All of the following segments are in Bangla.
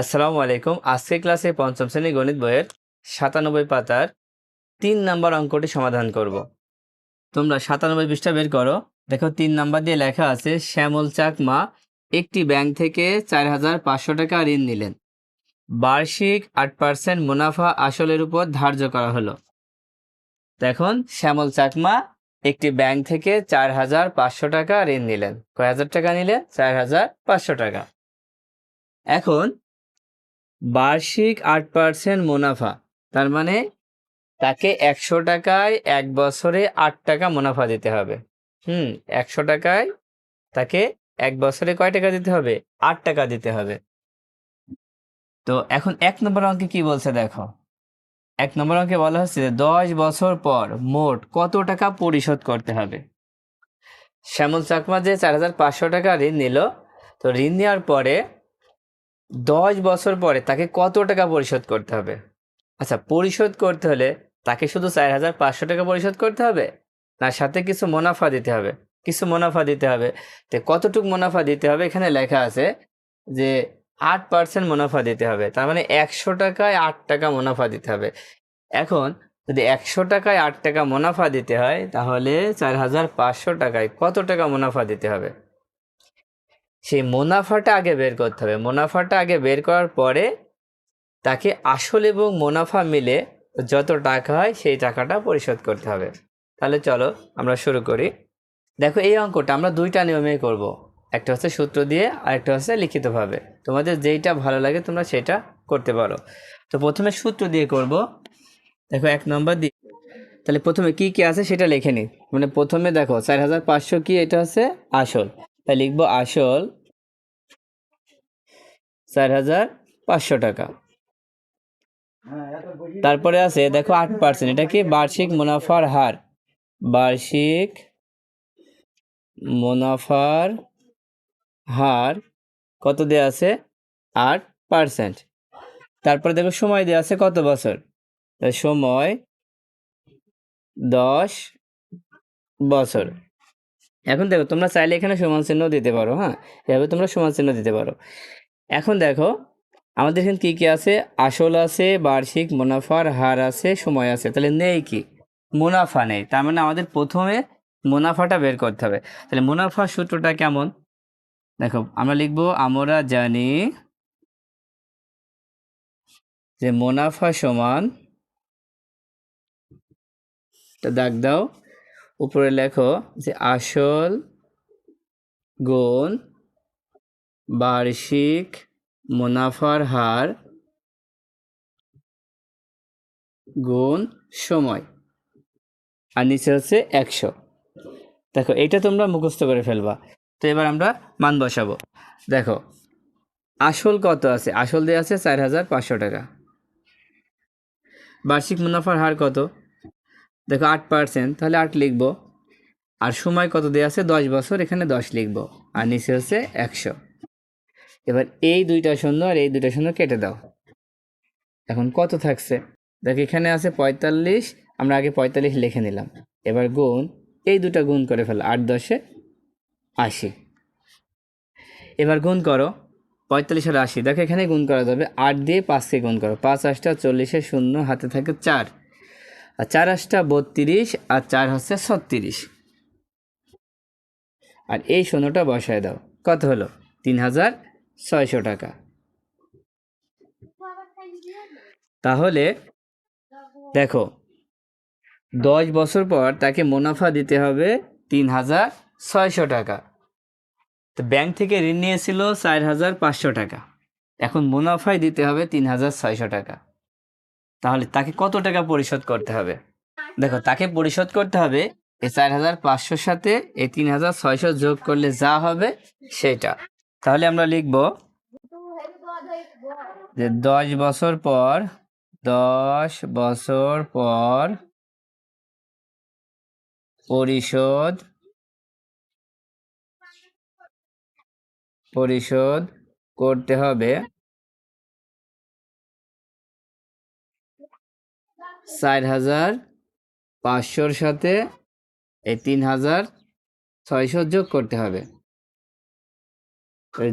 আসসালামু আলাইকুম। আজকে ক্লাসে পঞ্চম শ্রেণি গণিত বইয়ের সাতানব্বই পাতার তিন নাম্বার অঙ্কটি সমাধান করব। তোমরা সাতানব্বই পৃষ্ঠা বের করো। দেখো, তিন নাম্বার দিয়ে লেখা আছে, শ্যামল চাকমা একটি ব্যাংক থেকে চার হাজার পাঁচশো টাকা ঋণ নিলেন। বার্ষিক আট পার্সেন্ট মুনাফা আসলের উপর ধার্য করা হলো। দেখুন, শ্যামল চাকমা একটি ব্যাংক থেকে চার হাজার পাঁচশো টাকা ঋণ নিলেন। কয় হাজার টাকা নিলেন? চার হাজার পাঁচশো টাকা। এখন বার্ষিক আট পার্সেন্ট মুনাফা। তার মানে তাকে একশো টাকায় এক বছরে আট টাকা মুনাফা দিতে হবে। হুম, একশো টাকায় তাকে এক বছরে কয় টাকা দিতে হবে? আট টাকা দিতে হবে। তো এখন এক নম্বর অঙ্কে কি বলছে দেখো? এক নম্বর অঙ্কে বলা হচ্ছে যে দশ বছর পর মোট কত টাকা পরিশোধ করতে হবে? শ্যামল চাকমা যে চার হাজার পাঁচশো টাকা ঋণ নিল, তো ঋণ নেওয়ার পরে দশ বছর পরে তাকে কত টাকা পরিশোধ করতে হবে? আচ্ছা পরিশোধ করতে হলে তাকে শুধু চার হাজার পাঁচশো টাকা পরিশোধ করতে হবে? না, সাথে কিছু মুনাফা দিতে হবে? কিছু মুনাফা দিতে হবে? তো কতটুক মুনাফা দিতে হবে? এখানে লেখা আছে যে আট পার্সেন্ট মুনাফা দিতে হবে। তার মানে একশো টাকায় আট টাকা মুনাফা দিতে হবে। এখন যদি একশো টাকায় আট টাকা মুনাফা দিতে হয়, তাহলে চার হাজার পাঁচশো টাকায় কত টাকা মুনাফা দিতে হবে? সেই মুনাফাটা আগে বের করতে হবে। মুনাফাটা আগে বের করার পরে তাকে আসল এবং মুনাফা মিলে যত টাকা হয় সেই টাকাটা পরিশোধ করতে হবে। তাহলে চলো আমরা শুরু করি। দেখো এই অঙ্কটা আমরা দুইটা নিয়মে করব। একটা হচ্ছে সূত্র দিয়ে আর একটা হচ্ছে লিখিতভাবে। তোমাদের যেইটা ভালো লাগে তোমরা সেটা করতে পারো। তো প্রথমে সূত্র দিয়ে করব। দেখো এক নম্বর দিয়ে তাহলে প্রথমে কি কি আছে সেটা লিখে নিই। মানে প্রথমে দেখো চার হাজার পাঁচশো কি? এটা হচ্ছে আসল। তাই লিখব আসল চার হাজার পাঁচশো টাকা। তারপরে আছে, দেখো আট পার্সেন্ট এটা কি বার্ষিক মুনাফার হার? বার্ষিক মুনাফার হার কত দেওয়া আছে? আট পার্সেন্ট তারপরে দেখো সময় দেওয়া আছে কত বছর? সময় দশ বছর। এখন দেখো, তোমরা চাইলে এখানে সমান চিহ্ন দিতে পারো হ্যাঁ? এভাবে তোমরা সমান চিহ্ন দিতে পারো। এখন দেখো, আমাদের এখানে কী কী আছে? আসল আছে, বার্ষিক মুনাফার হার আছে, সময় আছে। তাহলে নেই কি? মুনাফা নেই। তার মানে আমাদের প্রথমে মুনাফাটা বের করতে হবে। তাহলে মুনাফার সূত্রটা কেমন? দেখো, আমরা লিখব, আমরা জানি যে মুনাফা সমান দাগ দাও। উপরে লেখো যে আসল গুণ, বার্ষিক মুনাফার হার, গুণ সময়। আর নিচে হচ্ছে একশো। দেখো এটা তোমরা মুখস্থ করে ফেলবা। তো এবার আমরা মান বসাবো। দেখো, আসল কত আছে? আসল দিয়ে আছে চার হাজার পাঁচশো টাকা। বার্ষিক মুনাফার হার কত? দেখো আট পার্সেন্ট তাহলে আট লিখব। আর সময় কত দেওয়া আছে? দশ বছর, এখানে দশ লিখব। আর নিচে হচ্ছে একশো। এবার এই দুইটা শূন্য আর এই দুইটা শূন্য কেটে দাও। এখন কত থাকছে? দেখো এখানে আছে পঁয়তাল্লিশ, আমরা আগে পঁয়তাল্লিশ লিখে নিলাম। এবার গুণ, এই দুটা গুণ করে ফেলো, আট দশে আশি। এবার গুণ করো, পঁয়তাল্লিশ আর আশি। দেখো এখানে গুণ করা যাবে, আট দিয়ে পাঁচকে গুণ করো। পাঁচ আটটা চল্লিশে শূন্য, হাতে থাকে চার। আর চার আটটা বত্রিশ আর চার হচ্ছে ছত্রিশ। আর এই শূন্যটা বসায় দাও। কত হলো? তিন হাজার ছয়শো টাকা। তাহলে দেখো, দশ বছর পর তাকে মুনাফা দিতে হবে তিন হাজার ছয়শো টাকা। তো ব্যাংক থেকে ঋণ নিয়েছিল চার হাজার পাঁচশো টাকা। এখন মুনাফায় দিতে হবে তিন হাজার ছয়শো টাকা। তাহলে তাকে কত টাকা পরিশোধ করতে হবে? দেখো, তাকে পরিশোধ করতে হবে এই চার হাজার পাঁচশোর সাথে এই তিন হাজার ছয়শো যোগ করলে যা হবে সেটা। তাহলে আমরা লিখব যে দশ বছর পর, দশ বছর পর পরিশোধ পরিশোধ করতে হবে। চার হাজার পাঁচশোর সাথে এই তিন হাজার ছয়শো যোগ করতে হবে।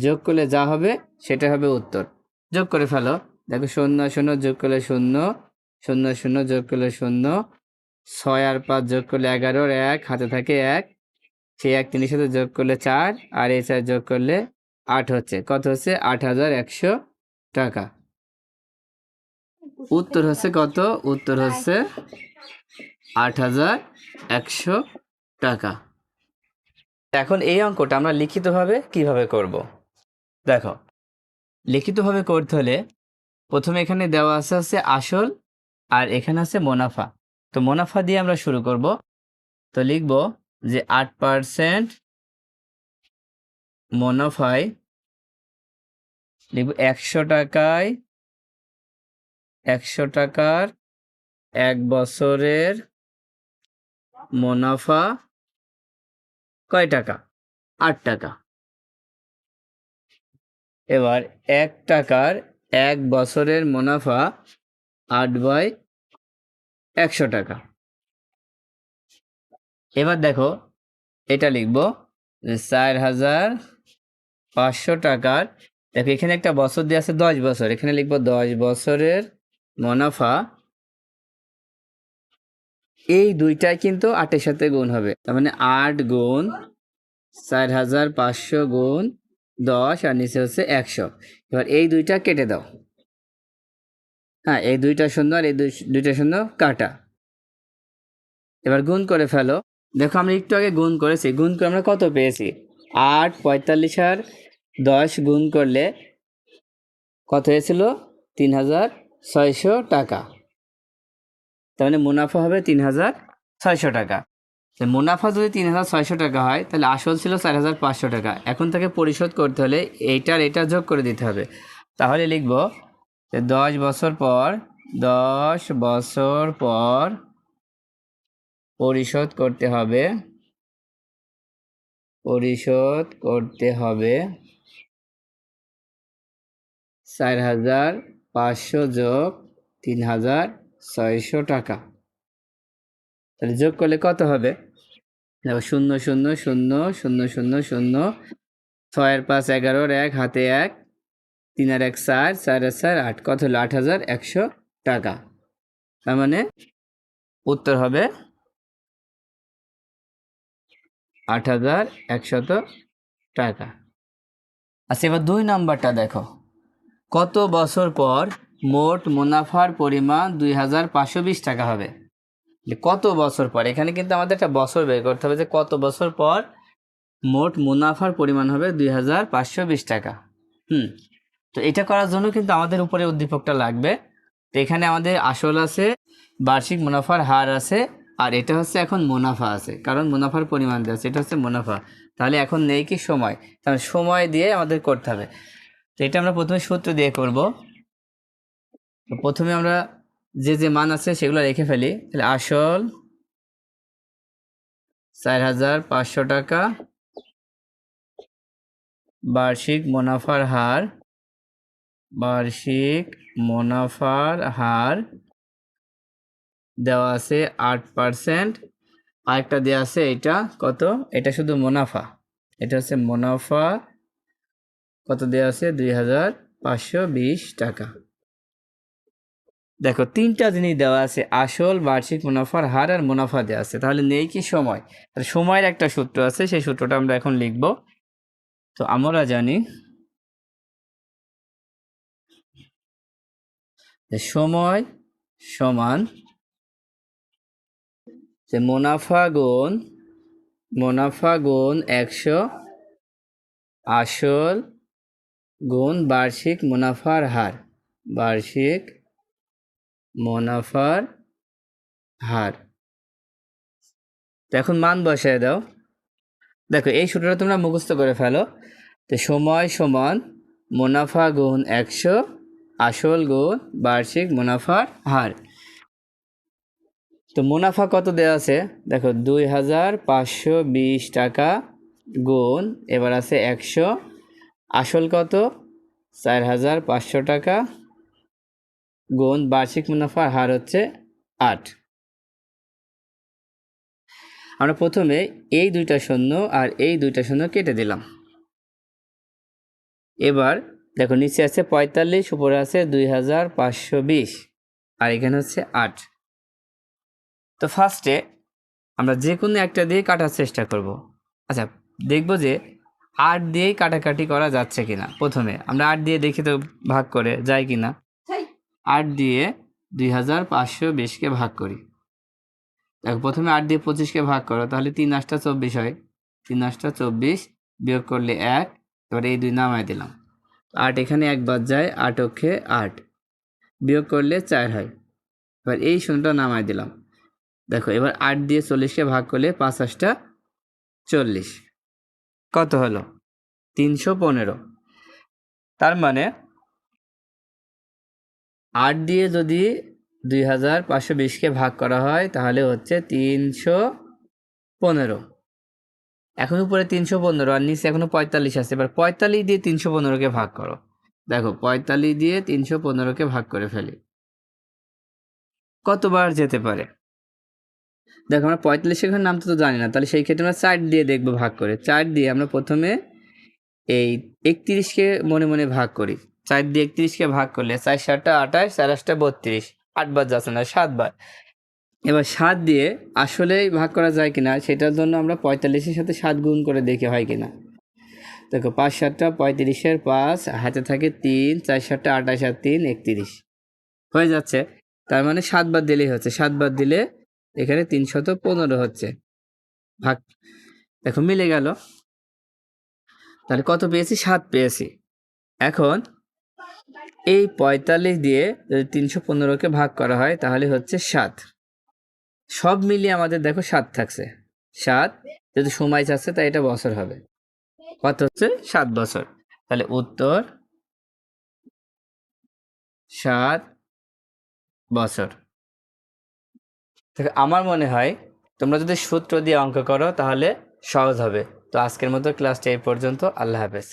যোগ করলে যা হবে সেটা হবে উত্তর। যোগ করে ফেলো। দেখো শূন্য শূন্য যোগ করলে শূন্য শূন্য শূন্য যোগ করলে শূন্য, ছয় আর পাঁচ যোগ করলে এগারোর এক, হাতে থাকে এক, সেই এক তিনের সাথে যোগ করলে চার, আর এই চার যোগ করলে আট হচ্ছে। কত হচ্ছে? আট হাজার একশো টাকা। উত্তর হচ্ছে কত? উত্তর হচ্ছে আট হাজার একশো টাকা। এখন এই অঙ্কটা আমরা লিখিতভাবে কীভাবে করব? দেখো, লিখিতভাবে করতে হলে প্রথমে এখানে দেওয়া আছে হচ্ছে আসল আর এখানে আছে মুনাফা। তো মুনাফা দিয়ে আমরা শুরু করব। তো লিখব যে আট পার্সেন্ট মুনাফায়, লিখব একশো টাকায় একশো টাকার এক বছরের মুনাফা কয় টাকা? আট টাকা। এবার এক টাকার এক বছরের মুনাফা আট বাই একশো টাকা। এবার দেখো, এটা লিখব যে চার হাজার পাঁচশো টাকার, দেখো এখানে একটা বছর দিয়ে আছে দশ বছর, এখানে লিখব দশ বছরের মুনাফা, এই দুইটাই কিন্তু আটের সাথে গুণ হবে। তার মানে আট গুণ চার হাজার পাঁচশো গুণ দশ আর নিচে হচ্ছে একশো। এবার এই দুইটা কেটে দাও। হ্যাঁ এই দুইটা শূন্য আর এই দুই- দুইটা শূন্য কাটা। এবার গুণ করে ফেলো। দেখো আমরা একটু আগে গুণ করেছি। গুণ করে আমরা কত পেয়েছি? আট, পঁয়তাল্লিশ আর দশ গুণ করলে কত হয়েছিল? তিন হাজার ছয়শো টাকা। তার মানে মুনাফা হবে তিন হাজার ছয়শো টাকা। মুনাফা যদি তিন হাজার ছয়শো টাকা হয়, তাহলে আসল ছিল চার হাজার পাঁচশো টাকা। এখন তাকে পরিশোধ করতে হলে এইটার এটা যোগ করে দিতে হবে। তাহলে লিখব যে দশ বছর পর, দশ বছর পর পরিশোধ করতে হবে। পরিশোধ করতে হবে চার হাজার পাঁচশো যোগ তিন হাজার ছয়শো টাকা। তাহলে যোগ করলে কত হবে? দেখো, শূন্য শূন্য শূন্য শূন্য শূন্য শূন্য, ছয়ের পাঁচ এগারোর এক, হাতে এক তিন আর এক চার চার আর চার আট। কত হলো? আট হাজার একশো টাকা। তার মানে উত্তর হবে আট হাজার একশত টাকা। আচ্ছা এবার দুই নাম্বারটা দেখো। কত বছর পর মোট মুনাফার পরিমাণ দুই হাজার পাঁচশো বিশ টাকা হবে? কত বছর পর? এখানে কিন্তু আমাদের একটা বছর বের করতে হবে যে কত বছর পর মোট মুনাফার পরিমাণ হবে দুই হাজার পাঁচশো বিশ টাকা। হুম, তো এটা করার জন্য কিন্তু আমাদের উপরে উদ্দীপকটা লাগবে। তো এখানে আমাদের আসল আছে, বার্ষিক মুনাফার হার আছে, আর এটা হচ্ছে এখন মুনাফা আছে। কারণ মুনাফার পরিমাণ দেওয়া আছে, এটা হচ্ছে মুনাফা। তাহলে এখন নেই কি সময়? তাহলে সময় দিয়ে আমাদের করতে হবে। এটা আমরা প্রথমে সূত্র দিয়ে করব। প্রথমে আমরা যে যে মান আছে সেগুলো রেখে ফেলি। তাহলে আসল চার হাজার পাঁচশো টাকা, বার্ষিক মুনাফার হার, বার্ষিক মুনাফার হার দেওয়া আছে আট পার্সেন্ট। আরেকটা দেওয়া আছে এটা কত? এটা শুধু মুনাফা। এটা হচ্ছে মুনাফা কত দেওয়া আছে? দুই পাঁচশো বিশ টাকা। দেখো, তিনটা জিনিস দেওয়া আছে, আসল, বার্ষিক মুনাফার হার আর মুনাফা দেওয়া আছে। তাহলে নেই কি সময়? তাহলে সময়ের একটা সূত্র আছে, সেই সূত্রটা আমরা এখন লিখব। তো আমরা জানি যে সময় সমান যে মুনাফা গুণ মুনাফা গুণ একশো আসল গুণ বার্ষিক মুনাফার হার। বার্ষিক মুনাফার হার। তো এখন মান বসায় দাও। দেখো, এই সূত্রটা তোমরা মুখস্থ করে ফেলো। তো সময় সমান মুনাফা গুণ একশো, আসল গুণ বার্ষিক মুনাফার হার। তো মুনাফা কত দেওয়া আছে? দেখো, দুই হাজার পাঁচশো বিশ টাকা গুণ, এবার আছে একশো। আসল কত? চার হাজার পাঁচশো টাকা গুণ বার্ষিক মুনাফার হার হচ্ছে আট। আমরা প্রথমে এই দুইটা শূন্য আর এই দুইটা শূন্য কেটে দিলাম। এবার দেখো, নিচে আছে পঁয়তাল্লিশ, উপরে আছে দুই হাজার পাঁচশো বিশ আর এখানে হচ্ছে আট। তো ফার্স্টে আমরা যে কোনো একটা দিয়ে কাটার চেষ্টা করব। আচ্ছা দেখব যে আট দিয়েই কাটাকাটি করা যাচ্ছে কিনা? প্রথমে আমরা আট দিয়ে দেখি তো ভাগ করে যায় কিনা? আট দিয়ে দুই হাজার পাঁচশো বিশকে ভাগ করি। দেখো প্রথমে আট দিয়ে পঁচিশকে ভাগ করো তাহলে তিন আটটা চব্বিশ হয়। তিন আটটা চব্বিশ বিয়োগ করলে এক এবার এই দুই নামায় দিলাম। আট এখানে এক বাদ যায় আট অক্ষে আট। বিয়োগ করলে চার হয়। এবার এই শূন্যটা নামায় দিলাম। দেখো এবার আট দিয়ে চল্লিশকে ভাগ করলে পাঁচ আটটা চল্লিশ। কত হলো? তিনশো পনেরো। তার মানে আট দিয়ে যদি দুই হাজার পাঁচশো বিশকে ভাগ করা হয়, তাহলে হচ্ছে তিনশো পনেরো। এখন উপরে তিনশো পনেরো আর নিচে এখনও পঁয়তাল্লিশ আছে। এবার পঁয়তাল্লিশ দিয়ে তিনশো পনেরোকে ভাগ করো। দেখো, পঁয়তাল্লিশ দিয়ে তিনশো পনেরোকে ভাগ করে ফেলি। কতবার যেতে পারে? দেখো, আমরা পঁয়তাল্লিশের ঘর নাম তো জানি না, তাহলে সেই ক্ষেত্রে আমরা চার দিয়ে দেখব ভাগ করে। চার দিয়ে আমরা প্রথমে এই একত্রিশকে মনে মনে ভাগ করি। চার দিয়ে একত্রিশকে ভাগ করলে চার সাতটা আঠাশ, চার আটটা বত্রিশ। আটবার যাচ্ছে না সাতবার এবার সাত দিয়ে আসলেই ভাগ করা যায় কিনা, সেটার জন্য আমরা পঁয়তাল্লিশের সাথে সাত গুণ করে দেখে হয় কিনা। দেখো, পাঁচ সাতটা পঁয়ত্রিশের পাঁচ, হাতে থাকে তিন, চার সাতটা আঠাশ আর তিন, একত্রিশ। হয়ে যাচ্ছে। তার মানে সাতবার দিলেই হচ্ছে। সাতবার দিলে এখানে তিনশত পনেরো হচ্ছে। ভাগ, দেখো মিলে গেল। তাহলে কত পেয়েছি? সাত পেয়েছি। এখন এই পঁয়তাল্লিশ দিয়ে যদি তিনশো পনেরোকে ভাগ করা হয়, তাহলে হচ্ছে সাত। সব মিলিয়ে আমাদের দেখো সাত থাকছে। সাত যদি সময় চাচ্ছে, তাই এটা বছর হবে। কত হচ্ছে? সাত বছর। তাহলে উত্তর সাত বছর। দেখো, আমার মনে হয় তোমরা যদি সূত্র দিয়ে অঙ্ক করো তাহলে সহজ হবে। তো আজকের মতো ক্লাসটা এই পর্যন্ত। আল্লাহ হাফেজ।